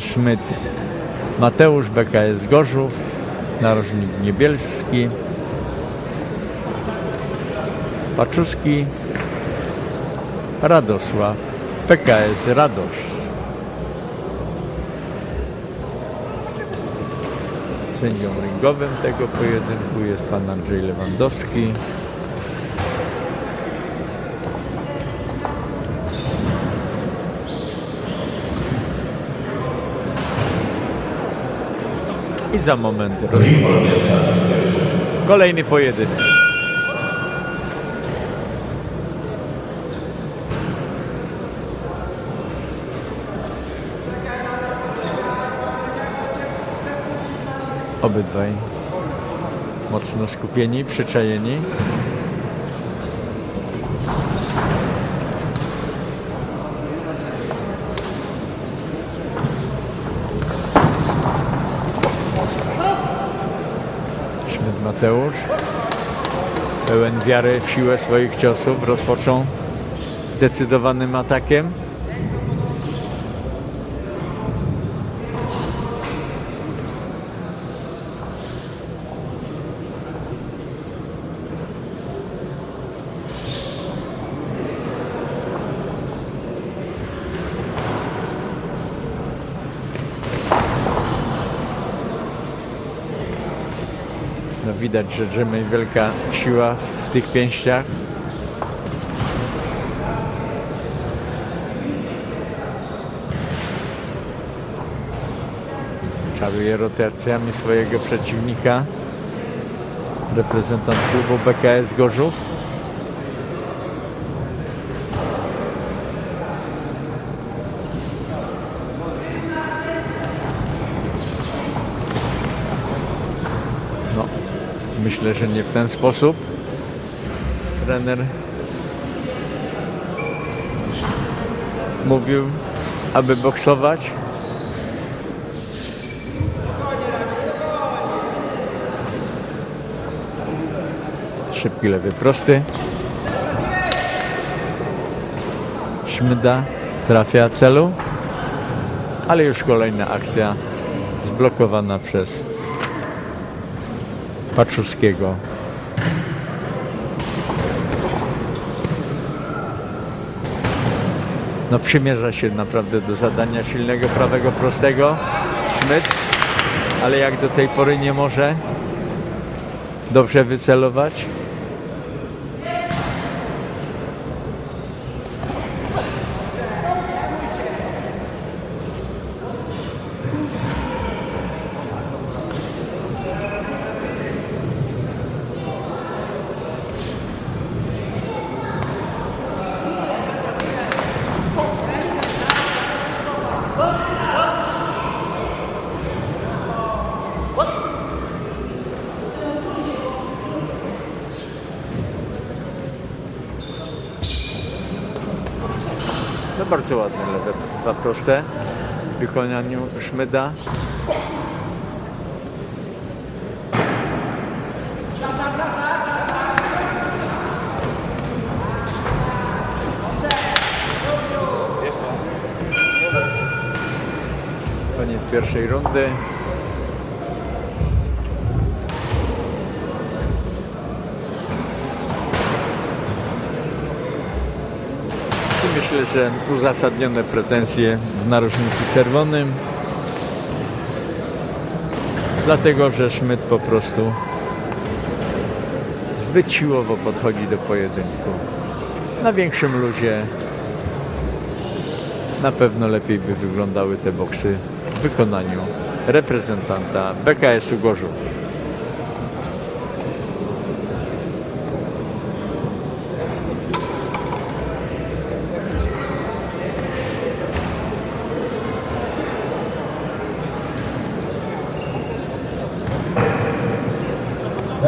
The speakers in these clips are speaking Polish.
Szmyt Mateusz BKS Gorzów, narożnik niebielski, Paczuski Radosław PKS Radosz. Sędzią ringowym tego pojedynku jest pan Andrzej Lewandowski. I za moment kolejny pojedynek. Obydwaj mocno skupieni, przyczajeni. Szmyt Mateusz pełen wiary w siłę swoich ciosów rozpoczął zdecydowanym atakiem. Widać, że drzemie wielka siła w tych pięściach. Czaruje rotacjami swojego przeciwnika. Reprezentant klubu BKS Gorzów. Myślę, że nie w ten sposób. Trener mówił, aby boksować. Szybki lewy prosty. Szmyda trafia celu, ale już kolejna akcja zblokowana przez Paczuskiego. No przymierza się naprawdę do zadania silnego prawego prostego Szmyt, ale jak do tej pory nie może dobrze wycelować. Bardzo ładne lewe dwa proste w wykonaniu Szmyda. Koniec pierwszej rundy. Myślę, że uzasadnione pretensje w narożniku czerwonym. Dlatego, że Szmyt po prostu zbyt siłowo podchodzi do pojedynku. Na większym luzie na pewno lepiej by wyglądały te boksy w wykonaniu reprezentanta BKS-u Gorzów.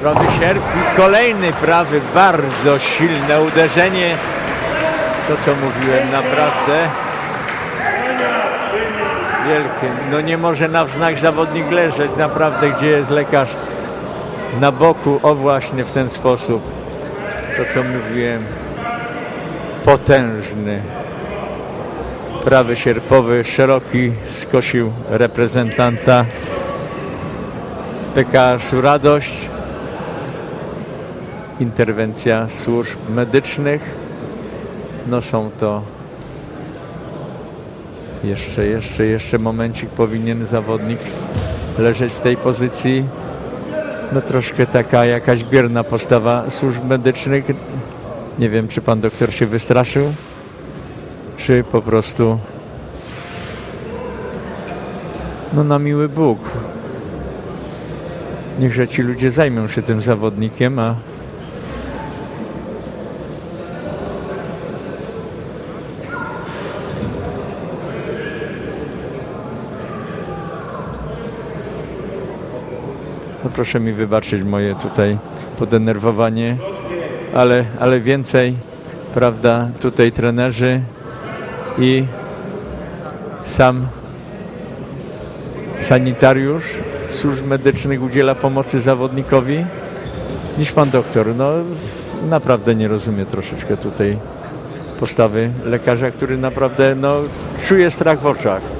Sierp i kolejny prawy, bardzo silne uderzenie. To co mówiłem, naprawdę wielkie. No nie może na wznak zawodnik leżeć, naprawdę, gdzie jest lekarz na boku, o właśnie w ten sposób. To co mówiłem, potężny. Prawy sierpowy, szeroki, skosił reprezentanta PKS-u Radość. Interwencja służb medycznych. No są to jeszcze, jeszcze, jeszcze momencik powinien zawodnik leżeć w tej pozycji. No troszkę taka jakaś bierna postawa służb medycznych. Nie wiem, czy pan doktor się wystraszył, czy po prostu no na miły Bóg. Niechże ci ludzie zajmą się tym zawodnikiem, a proszę mi wybaczyć moje tutaj podenerwowanie, ale, ale więcej, prawda, tutaj trenerzy i sam sanitariusz służb medycznych udziela pomocy zawodnikowi niż pan doktor. No naprawdę nie rozumie troszeczkę tutaj postawy lekarza, który naprawdę no, czuje strach w oczach.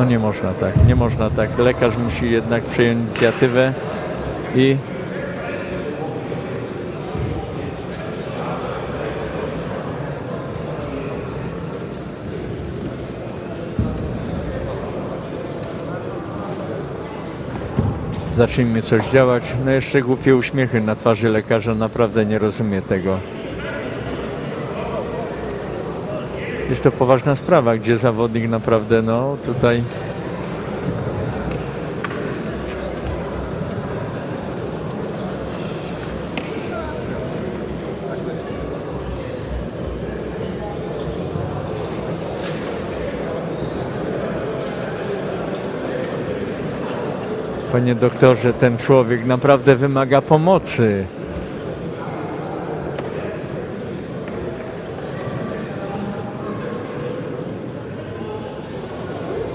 No nie można tak, nie można tak. Lekarz musi jednak przejąć inicjatywę i zacznijmy coś działać. No jeszcze głupie uśmiechy na twarzy lekarza, naprawdę nie rozumie tego. Jest to poważna sprawa, gdzie zawodnik naprawdę, no tutaj Panie doktorze, ten człowiek naprawdę wymaga pomocy.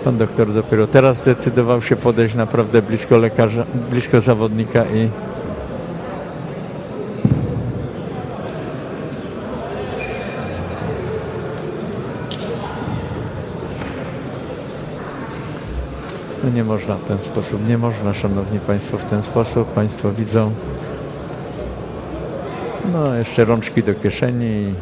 Pan doktor dopiero teraz zdecydował się podejść naprawdę blisko lekarza, blisko zawodnika i No nie można w ten sposób, nie można, szanowni państwo, w ten sposób. Państwo widzą. No, jeszcze rączki do kieszeni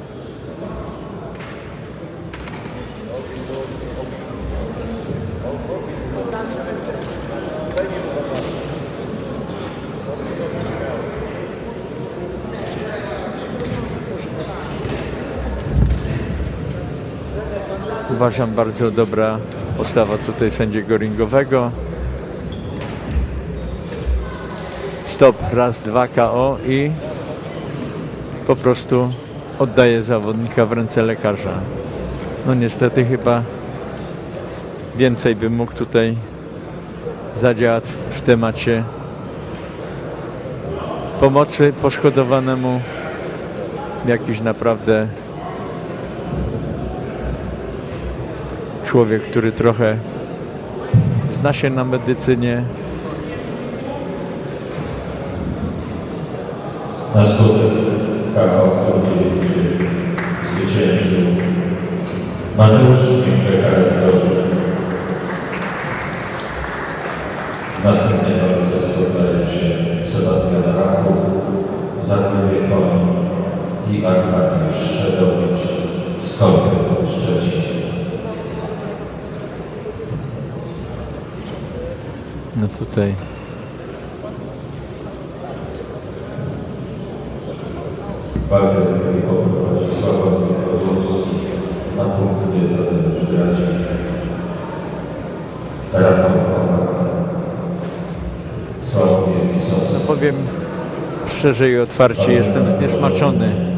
Uważam bardzo dobra postawa tutaj sędziego ringowego. Stop, raz, dwa KO i po prostu oddaje zawodnika w ręce lekarza. No niestety chyba więcej by mógł tutaj zadziałać w temacie pomocy poszkodowanemu. Jakiś naprawdę człowiek, który trochę zna się na medycynie. Na skutek KO, który zwyciężył Mateusz Szpilbekar z Gorzów. W następnej walce spotkają się Sebastian Raku, Zagłębie Koń i Arkadiusz Szwedowicz z Kolby Szczecin. No tutaj. Walkę poprowadzi Sławomir Kozłowski, na punkty Tadeusz Dradzik, Rafał Sławomir Lisowski. powiem szczerze i otwarcie, jestem zniesmaczony